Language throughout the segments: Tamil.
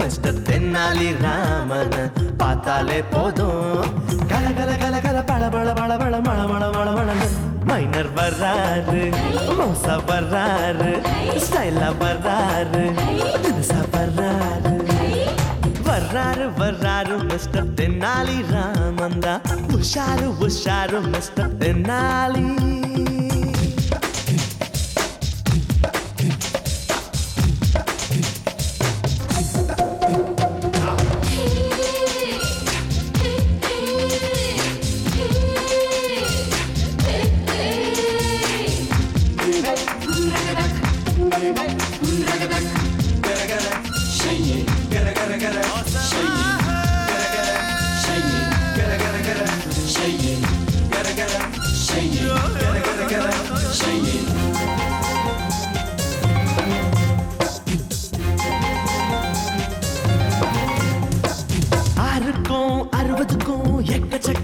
மிஸ்டர் தென்னாலி ராமன் பார்த்தாலே போதும். கல கல கல கல பள பள பள பள மழ மழ மழ மழ மைனர் வர்றாரு மோசா வர்றாரு ஸ்டைலா வர்றாரு தினசா வர்றாரு. வர்றாரு வர்றாரு மிஸ்டர் தென்னாலி ராமன் தான் உஷாரு உஷாரு மிஸ்டர் தென்னாலி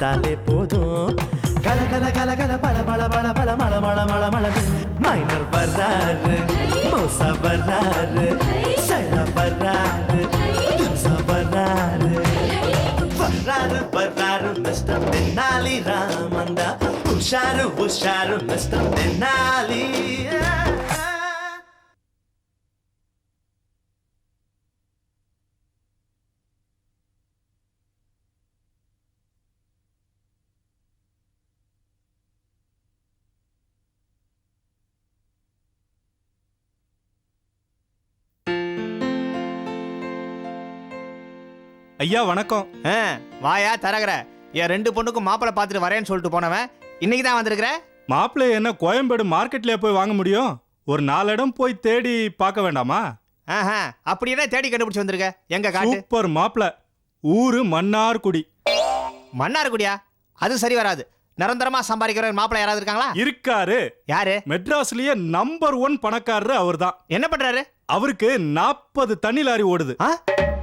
பார்த்தாலே போதும். கல கல கல கல பல பல பல பல மழ மழ மழ மழ மைனர் வர்றாரு மோசா வர்றாரு சைலா வர்றாரு தில்சா வர்றாரு. வர்றாரு வர்றாரு மிஸ்டர் தென்னாலி ராமந்தா உஷாரு உஷாரு மிஸ்டர் தென்னாலி. ஐயா வணக்கம். ஆ, வாயா தரகர. என் ரெண்டு பொண்ணுக்கும் மாப்பிள்ளை பார்த்துட்டு வரேன்னு சொல்லிட்டு போனவன். இன்னைக்கு தான் வந்திருக்கிற? மாப்பிள்ளை என்ன கோயம்பேடு மார்க்கெட்லயே போய் வாங்க முடியும்? ஒரு நாலு இடம் போய் தேடி பார்க்க வேண்டாமா? ஆஹா அப்படி என்ன தேடி கண்டுபிடிச்சு வந்திருக்க? எங்க காட்டு? சூப்பர் மாப்பிள்ளை. ஊரு மன்னார்குடி. மன்னார்குடியா? அது சரி வராது. நிரந்தரமா சம்பாதிக்கிற மாப்பிள்ளை யாராவது இருக்காங்களா? இருக்காரு. யாரு? மெட்ராஸ்லயே நம்பர் ஒன் பணக்காரரு அவர்தான். என்ன பண்றாரு? அவருக்கு நாற்பது தண்ணி லாரி ஓடுது.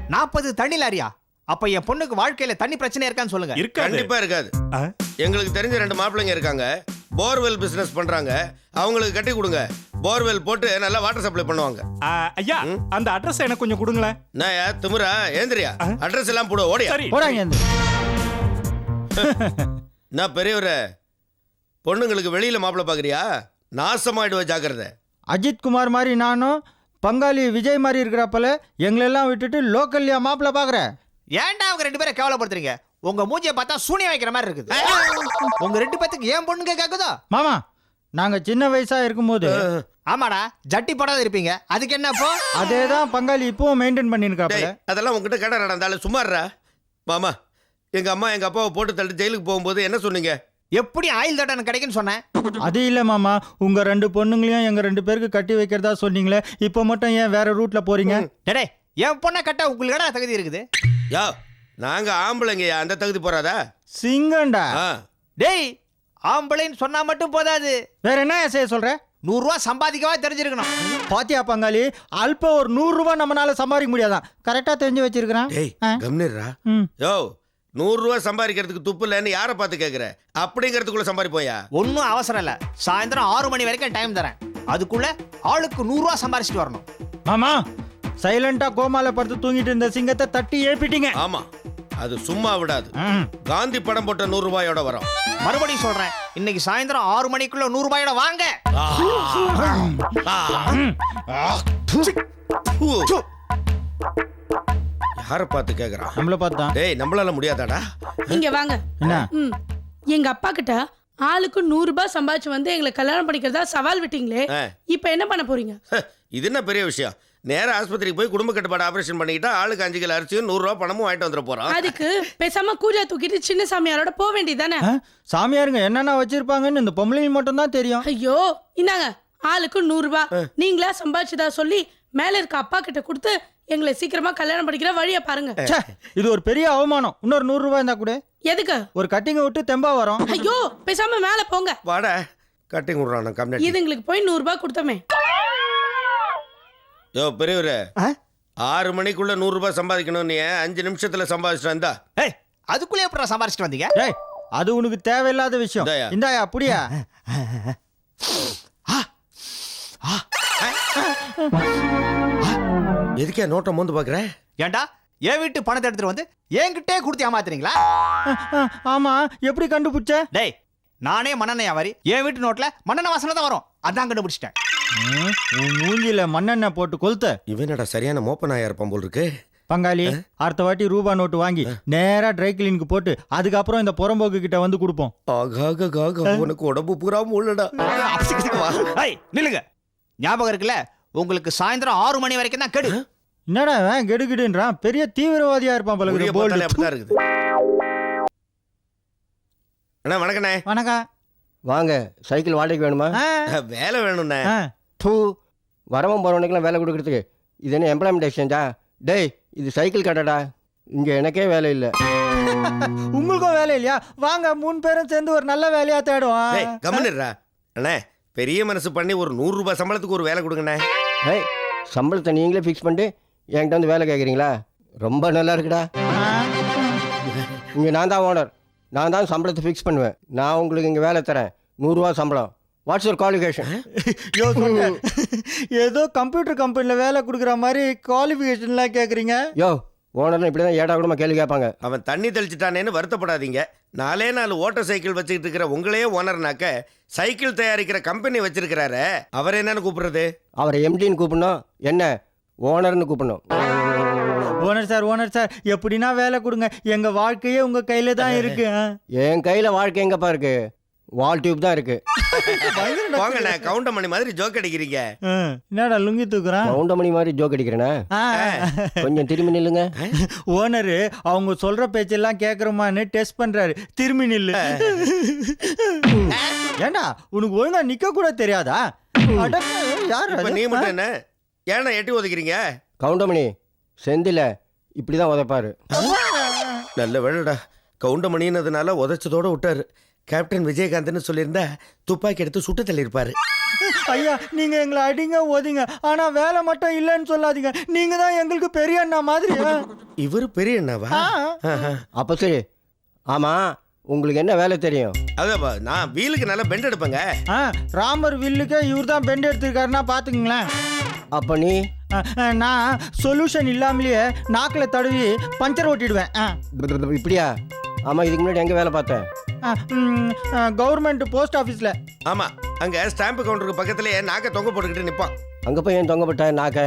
நாற்பது தண்ணி லாரியா? அப்ப என் பொண்ணுக்கு வாழ்க்கையில தண்ணி பிரச்சனை இருக்கான்னு சொல்லுங்க. இருக்காது. கண்டிப்பா இருக்காது? எங்களுக்கு தெரிஞ்ச ரெண்டு மாப்பிள்ளைங்க இருக்காங்க. போர்வெல் பிசினஸ் பண்றாங்க. அவங்களுக்கு கட்டி கொடுங்க. போர்வெல் போட்டு நல்லா வாட்டர் சப்ளை பண்ணுவாங்க. ஆ, ஐயா அந்த அட்ரஸ் எனக்கு கொஞ்சம் கொடுங்களேன். நான் திமுறா ஏந்திரியா? அட்ரஸ் எல்லாம் போடு ஓடியா. சரி. போடாங்க நான் பெரியவரே பொண்ணுங்களுக்கு வெளியில மாப்பிள்ளை பாக்குறியா? நாசமாயிடுவ ஜாக்கிரதை. அஜித் குமார் மாதிரி நானும் பங்காளி விஜய் மாதிரி இருக்கிறப்பல எங்களெல்லாம் விட்டுட்டு லோக்கல்லையா மாப்பிள்ள பார்க்குறேன் ஏன்டா அவங்க ரெண்டு பேரும் கேவலப்படுத்துறீங்க? உங்க மூஞ்சியை பார்த்தா சூனியம் வைக்கிற மாதிரி இருக்குது. உங்க ரெண்டு பேத்துக்கு ஏன் பொண்ணுங்க கேக்குதோ? மாமா நாங்கள் சின்ன வயசா இருக்கும்போது ஆமாடா ஜட்டி போடாத இருப்பீங்க. அதுக்கு என்ன இப்போ அதே தான் பங்காளி இப்பவும் மெயின்டைன் பண்ணியிருக்காப்புல. டேய் அதெல்லாம் உங்ககிட்ட கடை நடந்தாலும் சும்மாடுறா. மாமா எங்க அம்மா எங்க அப்பாவை போட்டு தள்ளி ஜெயிலுக்கு போகும்போது என்ன சொன்னீங்க? எப்படி ஆயில் தட்டனை கிடைக்குன்னு சொன்னேன்? அது இல்லை மாமா. உங்க ரெண்டு பொண்ணுங்களையும் எங்க ரெண்டு பேருக்கு கட்டி வைக்கிறதா சொன்னீங்களே இப்போ மட்டும் ஏன் வேற ரூட்ல போறீங்க? டேடே என் பொண்ணை கட்ட உங்களுக்கு என்ன தகுதி இருக்குது. யா நாங்க ஆம்பளைங்க அந்த தகுதி போறாதா? சிங்கண்டா. ஆ. டேய் ஆம்பளைன்னு சொன்னா மட்டும் போதாது. வேற என்ன செய்ய சொல்ற? நூறு ரூபா சம்பாதிக்கவா தெரிஞ்சிருக்கணும். பாத்தியா பங்காளி அல்ப ஒரு நூறு ரூபாய் நம்மளால சம்பாதிக்க முடியாதான். கரெக்டா தெரிஞ்சு வச்சிருக்கிறான். டேய் ஆ. கம்னிடுறா ம். யோ நூறு ரூபா சம்பாதிக்கிறதுக்கு துப்பு இல்லைன்னு யாரை பார்த்து கேட்குற அப்படிங்கிறதுக்குள்ள சம்பாதிப்போயா ஒன்றும் அவசரம் இல்லை. சாயந்தரம் ஆறு மணி வரைக்கும் டைம் தரேன். அதுக்குள்ள ஆளுக்கு நூறு ரூபா சம்பாரிச்சிட்டு வரணும். மாமா சைலண்டா கோமால படுத்து தூங்கிட்டு இருந்த சிங்கத்தை தட்டி ஏப்பிட்டீங்க ஆமா அது சும்மா விடாது. ம். காந்தி படம் போட்ட நூறு ரூபாயோட வரும். மறுபடியும் சொல்றேன் இன்னைக்கு சாயந்தரம் ஆறு மணிக்குள்ள நூறு ரூபாயோட வாங்க யாரை பார்த்து கேக்குறான்? நம்மள பார்த்தான் டேய் நம்மளால முடியாதாடா? இங்க வாங்க. என்ன? ம். எங்க அப்பா கிட்ட ஆளுக்கு நூறு ரூபாய் சம்பாதிச்சு வந்து எங்களை கல்யாணம் பண்ணிக்கிறதா சவால் விட்டீங்களே. ஆ. இப்ப என்ன பண்ண போறீங்க? ஹ, இது என்ன பெரிய விஷயம்? நேரா ஆஸ்பத்திரிக்கு போய் குடும்ப கட்டுப்பாடு ஆபரேஷன் பண்ணிக்கிட்டா ஆளுக்கு அஞ்சு கிலோ அரிசியும் நூறு ரூபா பணமும் வாங்கிட்டு வந்துட போறான் அதுக்கு பேசாம கூஜா தூக்கிட்டு சின்ன சாமியாரோட போக வேண்டியதானே? சாமியாருங்க என்னென்ன வச்சிருப்பாங்கன்னு இந்த பொம்பளைங்க மட்டும் தான் தெரியும். ஐயோ இந்தாங்க ஆளுக்கு நூறு ரூபாய் நீங்களா சம்பாதிச்சதா சொல்லி மேல இருக்க அப்பா கிட்ட கொடுத்து எங்களை சீக்கிரமா கல்யாணம் பண்ணிக்கிற வழியை பாருங்க. இது ஒரு பெரிய அவமானம். இன்னொரு நூறு ரூபாய் இருந்தா கூட. எதுக்கு? ஒரு கட்டிங்க விட்டு தெம்பா வரும். ஐயோ பேசாம மேல போங்க. வாடா கட்டிங் விடுறான் கம்யூனிட்டி இதுங்களுக்கு போய் நூறு ரூபாய் கொடுத்தோமே. யோ பெரியவரே? ஆறு மணிக்குள்ள நூறு ரூபாய் சம்பாதிக்கணும் நீ அஞ்சு நிமிஷத்துல சம்பாதிச்சிட்டு வந்தா. ஏய் அதுக்குள்ளே எப்படி சம்பாரிச்சிட்டு வந்தீங்க? டேய் அது உனக்கு தேவையில்லாத விஷயம். இந்தாயா. இந்தாயா அப்படியா எதுக்கே நோட்டை மோந்து பாக்குற ஏன்டா என் வீட்டு பணத்தை எடுத்துட்டு வந்து என்கிட்டே கொடுத்து ஏமாத்துறீங்களா? ஆமா எப்படி கண்டுபிடிச்ச? டேய் நானே மண்ணெண்ணெய் வியாபாரி என் வீட்டு நோட்ல மண்ணெண்ணெய் வாசனை தான் வரும். அதான் கண்டுபிடிச்சிட்டேன். உன் மூஞ்சில மண்ணெண்ணெய் போட்டு கொளுத்த. இவனடா சரியான மோப்ப நாயா இருப்பான் போல் இருக்கு பங்காளி அடுத்த வாட்டி ரூபா நோட்டு வாங்கி நேரா ட்ரை கிளீனுக்கு போட்டு அதுக்கப்புறம் இந்த புறம்போக்கு கிட்ட வந்து கொடுப்போம். ஆகாக காக உனக்கு உடம்பு பூரா உள்ளடா ஏய் நில்லுங்க. ஞாபகம் இருக்குல்ல? உங்களுக்கு சாயந்தரம் ஆறு மணி வரைக்கும் தான் கெடு. என்னடா கெடுகிடுன்றான்? பெரிய தீவிரவாதியா இருப்பான் போல இருக்குது, அண்ணா வணக்கண்ணே. வணக்கம். வாங்க சைக்கிள் வாடகைக்கு வேணுமா? வேலை வேணும்ண்ணே. டூ வரவன் போகிறவனுக்கெல்லாம் வேலை கொடுக்கறதுக்கு. இது என்ன எம்ப்ளாய்மெண்ட் எக்ஸ்சேஞ்சா டேய் இது சைக்கிள் கடைடா. இங்கே எனக்கே வேலை இல்லை. உங்களுக்கும் வேலை இல்லையா? வாங்க மூணு பேரும் சேர்ந்து ஒரு நல்ல வேலையா டேய் தேடுவோம் கம்முன்னுடுறா அண்ணே பெரிய மனசு பண்ணி ஒரு நூறு ரூபாய் சம்பளத்துக்கு ஒரு வேலை கொடுங்கண்ணே. டேய் சம்பளத்தை நீங்களே ஃபிக்ஸ் பண்ணிட்டு என்கிட்ட வந்து வேலை கேட்குறீங்களா ரொம்ப நல்லா இருக்குடா. இங்கே நான் தான் ஓனர் நான் தான் சம்பளத்தை ஃபிக்ஸ் பண்ணுவேன். நான் உங்களுக்கு இங்கே வேலை தரேன். நூறுரூவா சம்பளம். வாட்ஸ் யுவர் குவாலிஃபிகேஷன் யோ. ஏதோ கம்ப்யூட்டர் கம்பெனில வேலை கொடுக்குற மாதிரி குவாலிஃபிகேஷன்லாம் கேக்குறீங்க? யோ ஓனர்னு இப்படி தான் ஏடா கூடமா கேள்வி கேட்பாங்க. அவன் தண்ணி தெளிச்சிட்டானேன்னு வருத்தப்படாதீங்க. நாலே நாலு ஓட்டர் சைக்கிள் வச்சுக்கிட்டு இருக்கிற உங்களையே ஓனர்னாக்க சைக்கிள் தயாரிக்கிற கம்பெனி வச்சிருக்கிறாரு அவர் என்னன்னு கூப்பிடுறது? அவரை எம்டின்னு கூப்பிடணும். என்ன? ஓனர்னு கூப்பிடணும். ஓனர் சார் ஓனர் சார் எப்படின்னா வேலை கொடுங்க. எங்க வாழ்க்கையே உங்க கையில தான் இருக்கு. என் கையில் வாழ்க்கை எங்கப்பா இருக்கு? வால் டியூப் தான் இருக்கு. கவுண்டமணி மாதிரி ஜோக் அடிக்கிறீங்க. என்னடா லுங்கி தூக்குறான் கவுண்டமணி மாதிரி ஜோக் அடிக்கிறேனே. கொஞ்சம் திரும்பி நில்லுங்க. ஓனரு அவங்க சொல்ற பேச்செல்லாம் கேக்குறோமான்னு டெஸ்ட் பண்றாரு. திரும்பி நில்லு. ஏண்டா உனக்கு ஒழுங்கா நிக்க கூட தெரியாதா? அட, யார்? நீ மட்டும் என்ன? ஏன்னா எட்டி ஒதுக்கிறீங்க கவுண்டமணி செந்தில இப்படி தான் உதைப்பாரு நல்ல வேலைடா. கவுண்டமணின்னதுனால உதைச்சதோட விட்டாரு. கேப்டன் விஜயகாந்த்னு சொல்லியிருந்தா துப்பாக்கி எடுத்து சுட்டு தள்ளியிருப்பாரு. ஐயா நீங்க எங்களை அடிங்க ஓதிங்க ஆனா வேலை மட்டும் இல்லைன்னு சொல்லாதீங்க. நீங்க தான் எங்களுக்கு பெரிய அண்ணா மாதிரி. இவர் பெரிய அண்ணாவா. அப்போ சரி. ஆமாம் உங்களுக்கு என்ன வேலை தெரியும்? அதாப்பா நான் வீலுக்கு நல்லா பெண்ட் எடுப்பேங்க. ஆ, ராமர் வில்லுக்கே இவர் தான் பெண்ட் எடுத்திருக்காருன்னா பாத்துக்கங்களேன். அப்போ நீ? நான் சொல்யூஷன் இல்லாமலேயே நாக்கில் தடவி பஞ்சர் ஓட்டிடுவேன். இப்படியா? ஆமாம் இதுக்கு முன்னாடி எங்கே வேலை பார்த்தேன்? கவர்மெண்ட் போஸ்ட் ஆஃபீஸில் ஆமா அங்க ஸ்டாம்ப் கவுண்டருக்கு பக்கத்துலயே நாக்க தொங்க போட்டுக்கிட்டு நிப்பான். அங்கே போய் ஏன் தொங்கப்பட்ட நாக்க?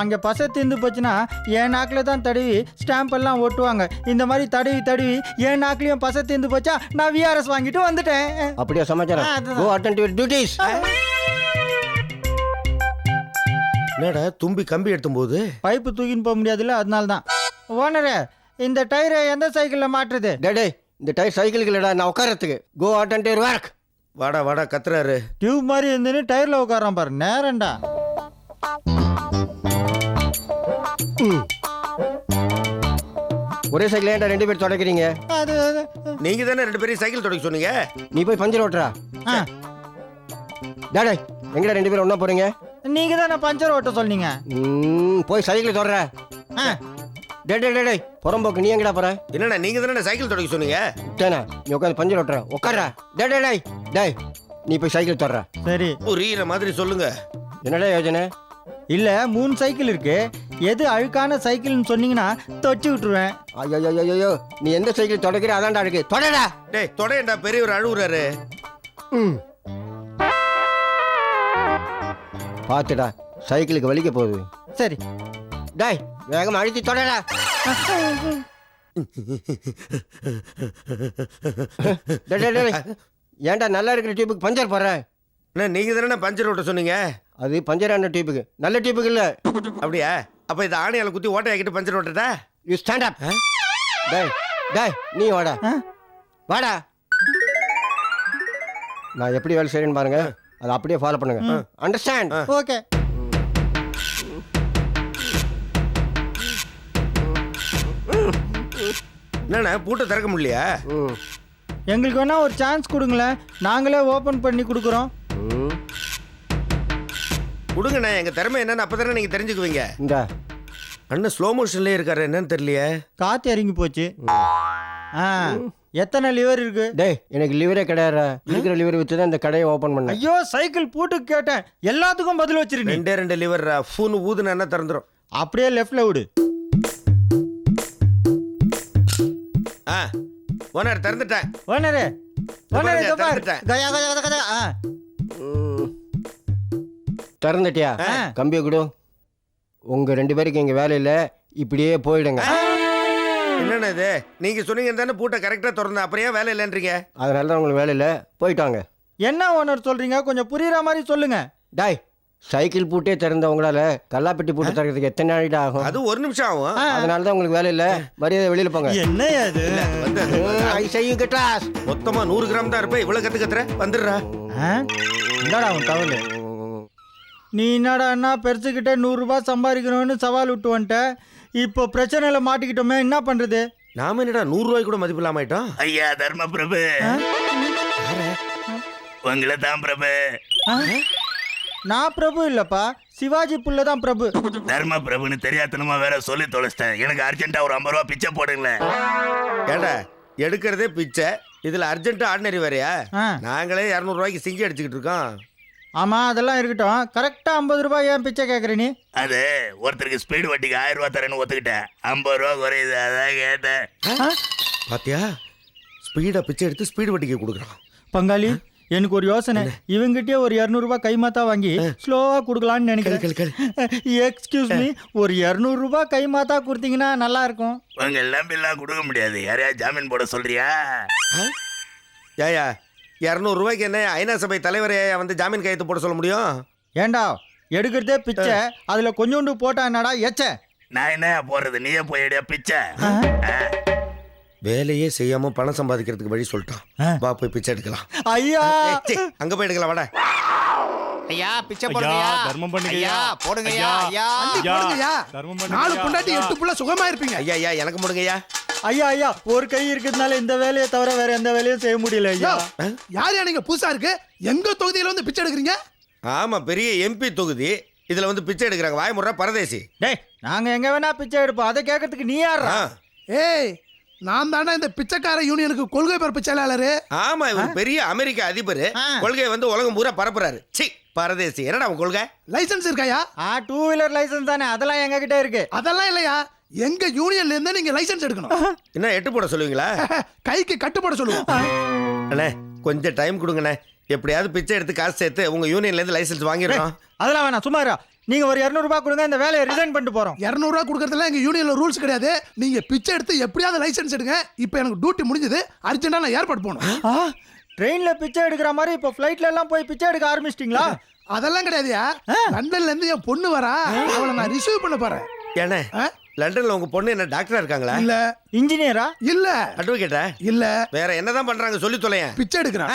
அங்கே பசை தீர்ந்து போச்சுன்னா என் நாக்கில் தான் தடவி ஸ்டாம்ப் எல்லாம் ஒட்டுவாங்க இந்த மாதிரி தடவி தடவி என் நாக்குலையும் பசை தீர்ந்து போச்சா நான் விஆர்எஸ் வாங்கிட்டு வந்துட்டேன். அப்படியா சமாச்சாரம். கோ அட்டன் யுவர் டியூட்டிஸ் என்னடா தும்பி கம்பி எடுத்தும் போது பைப்பு தூக்கின்னு போக முடியாதுல்ல அதனால தான் ஓனரே இந்த டயரை எந்த சைக்கிளில் மாட்டுறது டேடே இந்த டயர் சைக்கிளுக்கு இல்லைடா நான் உட்காரத்துக்கு கோ அட்டன் யுவர் ஒர்க் வாடா வாடா கத்துறாரு. டியூப் மாதிரி இருந்துன்னு டயரில் உட்காரான் பாரு. நேரண்டா ஒரே சைக்கிள் ஏன்டா ரெண்டு பேர் தொடக்கிறீங்க? அது அது, நீங்க தானே ரெண்டு பேரும் சைக்கிள் தொடக்க சொன்னீங்க? நீ போய் பஞ்சர் ஓட்டுறா. ஆ. டேடே எங்கடா ரெண்டு பேரும் ஒன்றா போகிறீங்க நீங்க தானே பஞ்சர் ஓட்ட சொன்னீங்க. ம், போய் சைக்கிள் தொடர ஆ, டே டே டே டே புறம்போக்கு நீ எங்கடா போற? என்னண்ணா நீங்க தானே சைக்கிள் தொடக்க சொன்னீங்க? டேனா நீ உட்காந்து பஞ்சர் ஓட்டுற உட்கார்றா. டே டே டேய் டேய் நீ போய் சைக்கிள் தொடர சரி. புரியுற மாதிரி சொல்லுங்க. என்னடா யோஜனை? இல்ல மூணு சைக்கிள் இருக்கு. எது அழுக்கான சைக்கிள்னு சொன்னீங்கன்னா தொச்சு விட்டுருவேன். ஐயோ ஐயோ நீ எந்த சைக்கிள் தொடக்கிற? அதான்டா இருக்கு. தொடடா. டேய் தொடையண்டா பெரியவர் அழுகுறாரு ம். பார்த்துடா சைக்கிளுக்கு வலிக்க போகுது. சரி. டேய் வேகமா அழுத்தி தொடடா டேய், டேய், டேய். ஏன்டா நல்லா இருக்கிற டியூபுக்கு பஞ்சர் போடுற? அண்ணா நீங்க தானே பஞ்சர் ஓட்ட சொன்னீங்க? அது பஞ்சரான டியூபுக்கு நல்ல டியூபுக்கு இல்ல. அப்படியா? அப்ப இந்த ஆணையால குத்தி ஓட்டையாக்கிட்டு பஞ்சர் ஓட்டட்டா யூ ஸ்டாண்ட் அப் டேய் டேய் நீ வாடா? வாடா. நான் எப்படி வேலை செய்யறேன்னு பாருங்க. அதை அப்படியே ஃபாலோ பண்ணுங்க. அண்டர்ஸ்டாண்ட் ஓகே என்னண்ணா பூட்டை திறக்க முடியலையா? ம் எங்களுக்கு வேணா ஒரு சான்ஸ் கொடுங்களேன் நாங்களே ஓபன் பண்ணி கொடுக்குறோம். கொடுங்கண்ணே எங்க திறமை என்னன்னு அப்பதானே நீங்க தெரிஞ்சுக்குவீங்க. இந்தா. அண்ணன் ஸ்லோ மோஷன்லயே இருக்காரு என்னன்னு தெரியலையே. காத்து இறங்கி போச்சு. ஆ எத்தனை லிவர் இருக்கு? டேய் எனக்கு லிவரே கிடையாது இருக்கிற லிவர் வச்சு தான் இந்த கடையை ஓப்பன் பண்ணேன். ஐயோ சைக்கிள் பூட்டுக்கு கேட்டேன். எல்லாத்துக்கும் பதில் வச்சிருக்கீங்க ரெண்டே ரெண்டு லிவர் ஃபூன் ஊதுன என்ன திறந்துரும்? அப்படியே லெஃப்ட்ல விடு. ஓனர் திறந்துட்டேன். ஓனரே ஓனரே இதோ பாரு. திறந்துட்டேன். கயா கயா கயா கயா ஆ. திறந்துட்டியா? ஆ. கம்பியை கொடு. உங்க ரெண்டு பேருக்கு இங்க வேலை இல்லை. இப்படியே போயிடுங்க. என்னண்ணே இது? நீங்க சொன்னீங்க தானே பூட்டை கரெக்டா திறந்த அப்புறம் ஏன் வேலை இல்லைன்றீங்க? அதனால தான் உங்களுக்கு வேலை இல்லை. போயிட்டாங்க. என்ன ஓனர் சொல்றீங்க? கொஞ்சம் புரியுற மாதிரி சொல்லுங்க. டாய் சைக்கிள் பூட்டே திறந்தவங்களால கல்லாப்பெட்டி பூட்டு திறக்கிறதுக்கு எத்தனை நாளைக்கு ஆகும்? அது ஒரு நிமிஷம் ஆகும். அதனால தான் உங்களுக்கு வேலை இல்லை. மரியாதை வெளியில போங்க. என்ன அது? வந்து ஐ get lost. மொத்தமா நூறு கிராம் தான் இருப்பேன். இவ்வளவு கத்து கத்துற வந்துடுறா. ஆ? என்னடா உன் தவறு நீ என்னடா அண்ணா பெருசுக்கிட்ட நூறுரூபா சம்பாதிக்கணும்னு சவால் விட்டு வந்துட்ட. இப்போ பிரச்சனையில் மாட்டிக்கிட்டோமே என்ன பண்ணுறது நாம என்னடா நூறு ரூபாய் கூட மதிப்பு இல்லாம ஆயிட்டோம்? ஐயா தர்ம பிரபு. உங்களை தான் பிரபு. நான் பிரபு இல்லைப்பா. சிவாஜி புள்ள தான் பிரபு. தர்ம பிரபுன்னு தெரியாதனமா வேற சொல்லி தொலைச்சிட்டேன். எனக்கு அர்ஜென்ட்டா ஒரு ஐம்பது ரூபா பிச்சை போடுங்களேன். ஏண்டா எடுக்கிறதே பிச்சை. இதுல அர்ஜென்ட் ஆர்டினரி வேறையா? ஆ. நாங்களே இரநூறு ரூபாய்க்கு சிங்கி அடிச்சுக்கிட்டு இருக்கோம். ஆமாம் அதெல்லாம் இருக்கட்டும். கரெக்டாக ஐம்பது ரூபாய் ஏன் பிச்சை கேட்குற நீ? அது ஒருத்தருக்கு ஸ்பீடு வட்டிக்கு ஆயிரம் ரூபா தரேன்னு ஒத்துக்கிட்டேன். ஐம்பது ரூபா குறையுது அதான் கேட்டேன். பாத்தியா? ஸ்பீடா பிச்சை எடுத்து ஸ்பீடு வட்டிக்கு கொடுக்குறான். பங்காளி? எனக்கு ஒரு யோசனை. இவங்கிட்டே ஒரு இரநூறுபா கைமாத்தா வாங்கி ஸ்லோவாக கொடுக்கலான்னு நினைக்கிறேன். எக்ஸ்கியூஸ் மீ ஒரு இரநூறுபா கைமாத்தா கொடுத்தீங்கன்னா நல்லா இருக்கும். உங்க நம்பிலாம் கொடுக்க முடியாது. யாரையா ஜாமீன் போட சொல்றியா? ஏயா இரநூறு ரூபாய்க்கு என்ன ஐநா சபை தலைவரை வந்து ஜாமீன் கையெழுத்து போட சொல்ல முடியும்? ஏண்டா எடுக்கிறதே பிச்சை அதில் கொஞ்சோண்டு போட்டா என்னடா எச்ச? நான் என்ன போடுறது நீயே போயிடியா பிச்சை. வேலையே செய்யாம பணம் சம்பாதிக்கிறதுக்கு வழி சொல்லிட்டான் வா போய் பிச்சை எடுக்கலாம். ஐயா! அங்க போய் எடுக்கலாம் வாடா. ஐயா பிச்சை ஐயா, போடுங்கய்யா. தர்மம் பண்ணுங்க ஐயா ஐயா. போடுங்கய்யா ஐயா ஐயா, போடுங்கய்யா. தர்மம் நாலு பண்ணுங்க பொண்டாட்டி எட்டு புள்ள சுகமா இருப்பீங்க ஐயா ஐயா எனக்கு முடுங்கய்யா ஐயா ஐயா ஒரு கை இருக்கிறதுனால இந்த வேலையை தவிர வேற எந்த வேலையும் செய்ய முடியல ஐயா. யார் யா நீங்க புதுசா இருக்கு? எங்க தொகுதியில வந்து பிச்சை எடுக்கிறீங்க? ஆமா பெரிய எம்பி தொகுதி. இதுல வந்து பிச்சை எடுக்கிறாங்க. வாய் முறை பரதேசி. டேய் நாங்க எங்க வேணா பிச்சை எடுப்போம். அதை கேட்கறதுக்கு நீ யாரா ஏய் நான் தானே இந்த பிச்சைக்கார யூனியனுக்கு கொள்கை பரப்பு செயலாளரு. ஆமா இவர் பெரிய அமெரிக்க அதிபர். ஆ. கொள்கையை வந்து உலகம் பூரா பரப்புறாரு. சி பரதேசி. என்னடா உன் கொள்கை? லைசென்ஸ் இருக்காயா? ஆ டூ வீலர் லைசன்ஸ் தானே. அதெல்லாம் எங்க கிட்ட இருக்கு. அதெல்லாம் இல்லையா? எங்க யூனியன்ல இருந்து நீங்க லைசென்ஸ் எடுக்கணும். என்ன எட்டு போட சொல்லுவீங்களா? கைக்கு கட்டுப்பட சொல்லுவோம். அண்ணே கொஞ்சம் டைம் கொடுங்கண்ணே. எப்படியாவது பிச்சை எடுத்து காசு சேர்த்து உங்க யூனியன்ல இருந்து லைசென்ஸ் வாங்கிடுறோம். அதெல்லாம் வேணாம். சும்மா. நீங்க ஒரு இரநூறுபா கொடுங்க இந்த வேலையை ரிசைன் பண்ணிட்டு போறோம். இரநூறுவா கொடுக்கறதுல எங்க யூனியன்ல ரூல்ஸ் கிடையாது. நீங்க பிச்சை எடுத்து எப்படியாவது லைசென்ஸ் எடுங்க. இப்போ எனக்கு டியூட்டி முடிஞ்சது. அர்ஜென்ட்டா நான் ஏற்பாடு போகணும். ஆ? ட்ரெயின்ல பிச்சை எடுக்கிற மாதிரி இப்போ ஃப்ளைட்ல எல்லாம் போய் பிச்சை எடுக்க ஆரம்பிச்சிட்டிங்களா? அதெல்லாம் கிடையாதுயா லண்டன்ல இருந்து என் பொண்ணு வரா. அவளை நான் ரிசீவ் பண்ண போறேன். ஆ? லண்டன்ல உங்க பொண்ணு என்ன டாக்டரா இருக்காங்களா? இல்ல. இன்ஜினியரா இல்ல. அட்வொகேட்டா இல்ல. வேற என்னதான் பண்றாங்க சொல்லி தொலையேன். பிச்சை எடுக்கிறான்.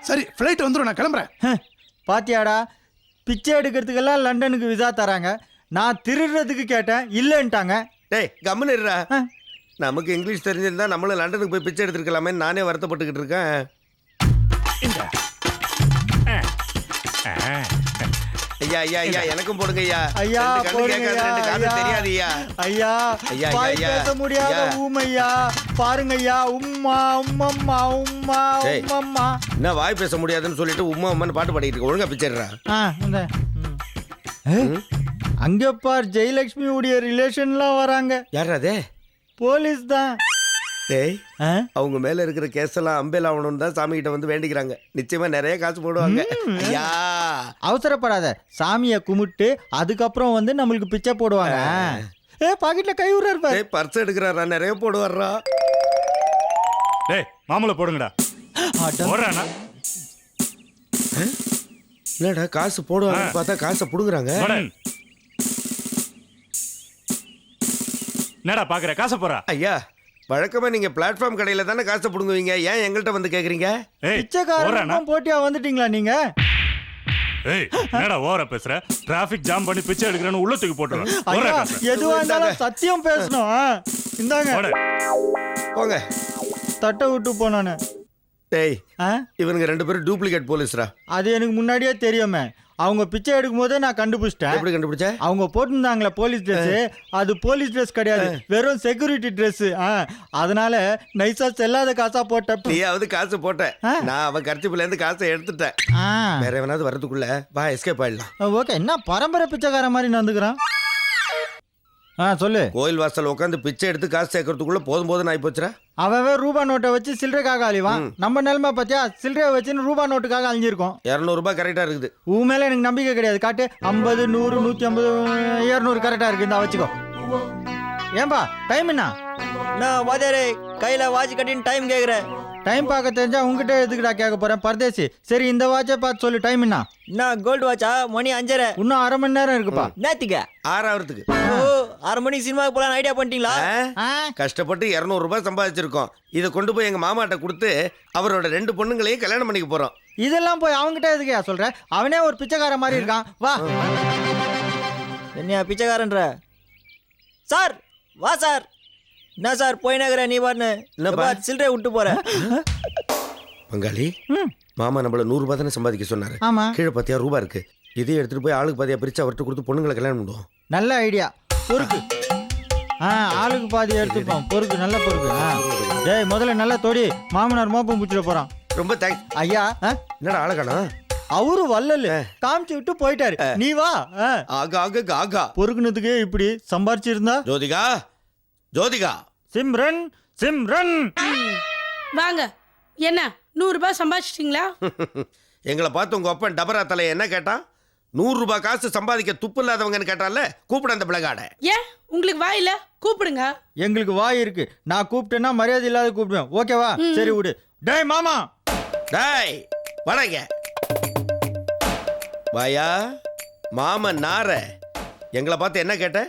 சரி ஃப்ளைட் வந்துடும் நான் கிளம்புறேன். பாத்தியாடா. பிச்சை எடுக்கிறதுக்கெல்லாம் லண்டனுக்கு விசா தராங்க. நான் திருடுறதுக்கு கேட்டேன் இல்லைன்ட்டாங்க. டேய் கம்முன்னு இருடா. நமக்கு இங்கிலீஷ் தெரிஞ்சிருந்தா நம்மளும் லண்டனுக்கு போய் பிச்சை எடுத்துருக்கலாமே நானே வருத்தப்பட்டுக்கிட்டு இருக்கேன். ஐயா ஐயா ஐயா எனக்கும் போடுங்க ஐயா. ஐயா கண்ணு. தெரியாது ஐயா ஐயா. ஐயா, பேச முடியாத. ஊமையா? பாருங்க ஐயா உம்மா உம்மம்மா உம்மா. உம்மம்மா. என்ன வாய் பேச முடியாதுன்னு சொல்லிட்டு உம்மா உம்மான்னு பாட்டு பாடிட்டு இருக்க. ஒழுங்கா. ஏய், அங்க பார் ஜெயலட்சுமி உடைய ரிலேஷன்லாம் வராங்க. யாரா அதே? போலீஸ் தான். டேய்? அவங்க மேல இருக்கிற கேஸ் எல்லாம் அம்பேல் ஆகணும்னு தான் சாமி கிட்ட வந்து வேண்டிக்கிறாங்க. நிச்சயமா நிறைய காசு போடுவாங்க. ஐயா. அவசரப்படாத. சாமியை கும்பிட்டு அதுக்கப்புறம் வந்து நம்மளுக்கு பிச்சை போடுவாங்க. ஏ பாக்கெட்ல கை விடுறாரு பாரு டேய் பர்ஸ் எடுக்கிறாரா? நிறைய போடுவாரா டேய் மாமூல போடுங்கடா. அட. போடுறானா? என்னடா காசு போடுவாங்கன்னு பார்த்தா காசை புடுங்குறாங்க. என்னடா பாக்குற? காசை போறா ஐயா வழக்கமா நீங்க பிளாட்ஃபார்ம் கடையில தானே காசை புடுங்குவீங்க? ஏன் எங்கள்கிட்ட வந்து கேக்குறீங்க? ஏய் போடுறானா? பிச்சைக்காரன் போட்டியா வந்துட்டீங்களா நீங்க? ஏய் என்னடா ஓவரா பேசுற? டிராபிக் ஜாம் பண்ணி பிச்சை எடுக்கிறேன்னு உள்ள தூக்கி போட்டுறேன் ஐயா. எதுவா இருந்தாலும் சத்தியம் பேசணும். ஆ. இந்தாங்க. போங்க. தட்டை விட்டு போனானு டேய் ஆ? இவனுங்க ரெண்டு பேரும் டூப்ளிகேட் போலீஸ்ரா அது எனக்கு முன்னாடியே தெரியுமே. அவங்க பிச்சை எடுக்கும் போதே நான் கண்டுபிடிச்சிட்டேன். எப்படி கண்டுபிடிச்ச? அவங்க போட்டிருந்தாங்களே போலீஸ் ட்ரெஸ் அது போலீஸ் ட்ரெஸ் கிடையாது. வெறும் செக்யூரிட்டி ட்ரெஸ் அதனால நைஸா செல்லாத காசா போட்ட நீயாவது காசு போட்ட. ஆ. நான் அவன் கர்ச்சிப்புல இருந்து காசை எடுத்துட்டேன். வேற எவனாவது வரதுக்குள்ள வா எஸ்கேப் ஆயிடலாம். ஓகே என்ன பரம்பரை பிச்சைக்கார மாதிரி நடந்துக்கிறான்? ஆ சொல்லு. கோயில் வாசல் உட்காந்து பிச்சை எடுத்து காசு சேர்க்கறதுக்குள்ள போதும் போதும் ஆகி போச்சுரா அவன் ரூபா நோட்டை வச்சு சில்லறைக்காக அழிவான் நம்ம நிலைமை பார்த்தியா சில்லறையை வச்சுன்னு ரூபா நோட்டுக்காக அழிஞ்சிருக்கோம். இரநூறுபா கரெக்டா இருக்குது. உன் மேல எனக்கு நம்பிக்கை கிடையாது. காட்டு. ஐம்பது நூறு நூற்றி ஐம்பது இரநூறு கரெக்டாக இருக்கு இந்த வச்சுக்கோ. ஏன்பா டைம் என்ன? நான் வாத்தியாரே கையில வாட்ச் கட்டின்னு டைம் கேக்குறேன். டைம் பார்க்க தெரிஞ்சா உங்ககிட்ட எதுக்குடா கேட்க போறேன்? பரதேசி சரி இந்த வாட்சை பார்த்து சொல்லு டைம் என்ன? நான் கோல்டு வாட்சா மணி அஞ்சரை. இன்னும் அரை மணி நேரம் இருக்குப்பா. நேத்திக்க? ஆறாவதுக்கு. ஓ அரை மணிக்கு சினிமாவுக்கு போலாம் ஐடியா பண்ணிட்டீங்களா? ஆ? கஷ்டப்பட்டு இரநூறுபா சம்பாதிச்சிருக்கோம். இதை கொண்டு போய் எங்க மாமாட்ட கொடுத்து அவரோட ரெண்டு பொண்ணுங்களையும் கல்யாணம் பண்ணிக்க போறோம். இதெல்லாம் போய் அவங்ககிட்ட எதுக்குயா சொல்ற? அவனே ஒரு பிச்சைக்கார மாதிரி இருக்கான். வா. என்னையா பிச்சைக்காரன்ற? சார் வா சார். என்ன சார் போய் நகர நீ பாருன்னு என்னப்பா? சில்லறை விட்டு போற? பங்காளி. மாமா நம்மள நூறு ரூபாய் தானே சம்பாதிக்க சொன்னாரு. ஆமா. கீழே பத்தியா ரூபா இருக்கு. இதையும் எடுத்துட்டு போய் ஆளுக்கு பாதியா பிரிச்சு அவர்கிட்ட கொடுத்து பொண்ணுங்களை கல்யாணம் பண்ணுவோம். நல்ல ஐடியா. பொறுக்கு. ஆ ஆளுக்கு பாதி எடுத்துப்போம். பொறுக்கு நல்ல பொறுக்கு. ஆ. டேய் முதல்ல நல்லா தொடி. மாமனார் மோப்பம் பிடிச்சிட போறான். ரொம்ப தேங்க்ஸ் ஐயா? என்னடா ஆளக்கானா அவரு வல்லல் காமிச்சு விட்டு போயிட்டாரு. நீ வா. ஆகா ஆகா ஆகா. பொறுக்குனதுக்கு இப்படி சம்பாரிச்சிருந்தா? ஜோதிகா ஜோதிகா. சிம்ரன் சிம்ரன். வாங்க. என்ன நூறு ரூபாய் சம்பாதிச்சிட்டீங்களா? எங்களை பார்த்து உங்க அப்பன் டபரா தலை என்ன கேட்டான் நூறு ரூபாய் காசு சம்பாதிக்க துப்பு இல்லாதவங்கன்னு கேட்டால கூப்பிட அந்த பிளகாட. ஏன்? உங்களுக்கு வாய் இல்ல? கூப்பிடுங்க. எங்களுக்கு வாய் இருக்கு. நான் கூப்பிட்டேன்னா மரியாதை இல்லாத கூப்பிடுவேன். ஓகேவா சரி விடு. டேய் மாமா. டேய் வணங்க வாயா மாமன் நார எங்களை பார்த்து என்ன கேட்ட?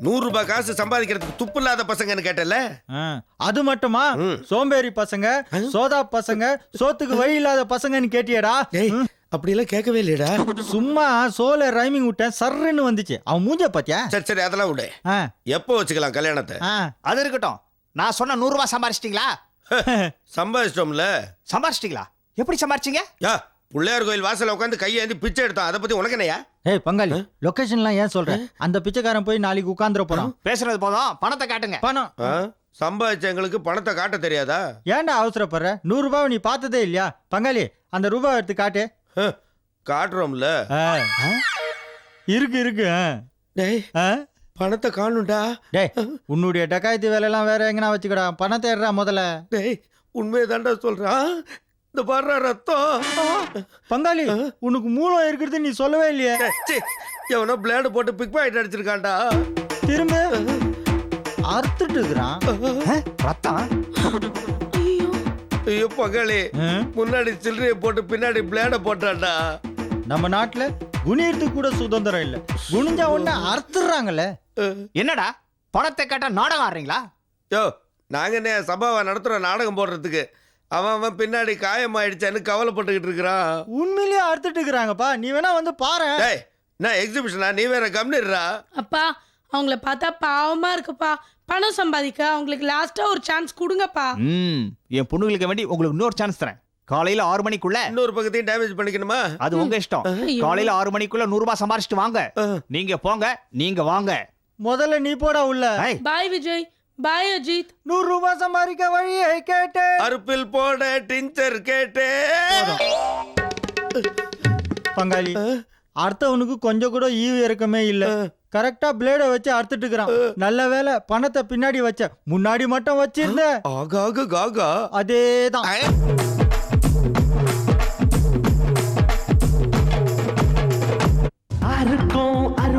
நூறு ரூபாய் காசு சம்பாதிக்கிறதுக்கு துப்பு இல்லாத பசங்கன்னு கேட்டல ஆ, அது மட்டுமா? ம். சோம்பேறி பசங்க சோதா பசங்க சோத்துக்கு வழி இல்லாத பசங்கன்னு கேட்டியடா? டேய் அப்படிலாம் கேட்கவே இல்லையடா. சும்மா சோல ரைமிங் விட்டேன் சர்ன்னு வந்துச்சு. அவன் மூஞ்ச பாத்தியா? சரி சரி அதெல்லாம் விடு. எப்போ வச்சுக்கலாம் கல்யாணத்தை? ஆ. அது இருக்கட்டும். நான் சொன்ன நூறு ரூபாய் சம்பாரிச்சிட்டீங்களா? சம்பாதிச்சிட்டோம்ல சம்பாரிச்சிட்டீங்களா? எப்படி சம்பாரிச்சீங்க? யா பிள்ளையார் கோயில் வாசல்ல உட்காந்து கையேந்தி பிச்சை எடுத்தான். அதை பத்தி உனக்கு என்னையா ஏய் பங்காளி லொகேஷன்லாம் ஏன் சொல்ற? அந்த பிச்சைக்காரன் போய் நாளைக்கு உட்காந்துட போறான். பேசுறது போதும். பணத்தை காட்டுங்க. பணம்? சம்பாதிச்ச எங்களுக்கு பணத்தை காட்ட தெரியாதா? ஏன்டா அவசரப்படுற? நூறு ரூபாவை நீ பார்த்ததே இல்லையா? பங்காளி அந்த ரூபாய் எடுத்து காட்டு. காட்டுறோம்ல. இருக்கு இருக்கு. டேய்? பணத்தை காணும்டா. டேய் உன்னுடைய டக்காயத்து வேலையெல்லாம் வேற எங்கனா வச்சுக்கடா. பணத்தை எடுறா முதல்ல. டேய் உண்மையை தாண்டா சொல்றான் இந்த பாடுற ரத்தம். பங்காளி உனக்கு மூலம் இருக்கிறது நீ சொல்லவே இல்லையே. ச்சீ, எவனோ பிளேடு போட்டு பிக் பாயிண்ட் அடிச்சிருக்கான்டா. திரும்ப. அறுத்துட்டு இருக்கிறான். ரத்தம்? ஐயோ. பங்காளி? முன்னாடி சில்லறையை போட்டு பின்னாடி பிளேட போட்டான்டா. நம்ம நாட்டுல குனியறதுக்கு கூட சுதந்திரம் இல்ல. குனிஞ்சா உடனே அறுத்துறாங்கல்ல என்னடா பணத்தை கேட்டா நாடகம் ஆடுறீங்களா? யோ நாங்க என்ன சபாவை நடத்துறோம் நாடகம் போடுறதுக்கு? அவன் அவன் பின்னாடி காயமாயிடுச்சான்னு கவலைப்பட்டுக்கிட்டு இருக்கிறான். உண்மையிலேயே அறுத்துட்டு இருக்கிறாங்கப்பா நீ வேணா வந்து பாரு. டேய் நான் எக்ஸிபிஷனா நீ வேற கம்னிடுறா அப்பா அவங்கள பார்த்தா பாவமா இருக்குப்பா. பணம் சம்பாதிக்க அவங்களுக்கு லாஸ்டா ஒரு சான்ஸ் கொடுங்கப்பா. ம் என் பொண்ணுங்களுக்கு வேண்டி உங்களுக்கு இன்னொரு சான்ஸ் தரேன். காலையில ஆறு மணிக்குள்ள இன்னொரு பக்கத்தையும் டேமேஜ் பண்ணிக்கணுமா? அது உங்க இஷ்டம். ஐயோ. காலையில ஆறு மணிக்குள்ள நூறு ரூபாய் சம்பாரிச்சிட்டு வாங்க. நீங்க போங்க நீங்க வாங்க. முதல்ல நீ போடா உள்ள. ஏய், பாய் விஜய். பாய் அஜித் நூறு ரூபாய் சம்பாதிக்க வழியை கேட்டு அருப்பில் போட டிஞ்சர் கேட்டே பங்காளி அர்த்தவனுக்கு கொஞ்சம் கூட ஈவு இறக்கமே இல்ல. கரெக்டா பிளேட வச்சு அறுத்துட்டு இருக்கிறான். நல்ல வேளை பணத்தை பின்னாடி வச்ச. முன்னாடி மட்டும் வச்சிருந்த. ஆகாக காகா அதேதான். ஆறுக்கும்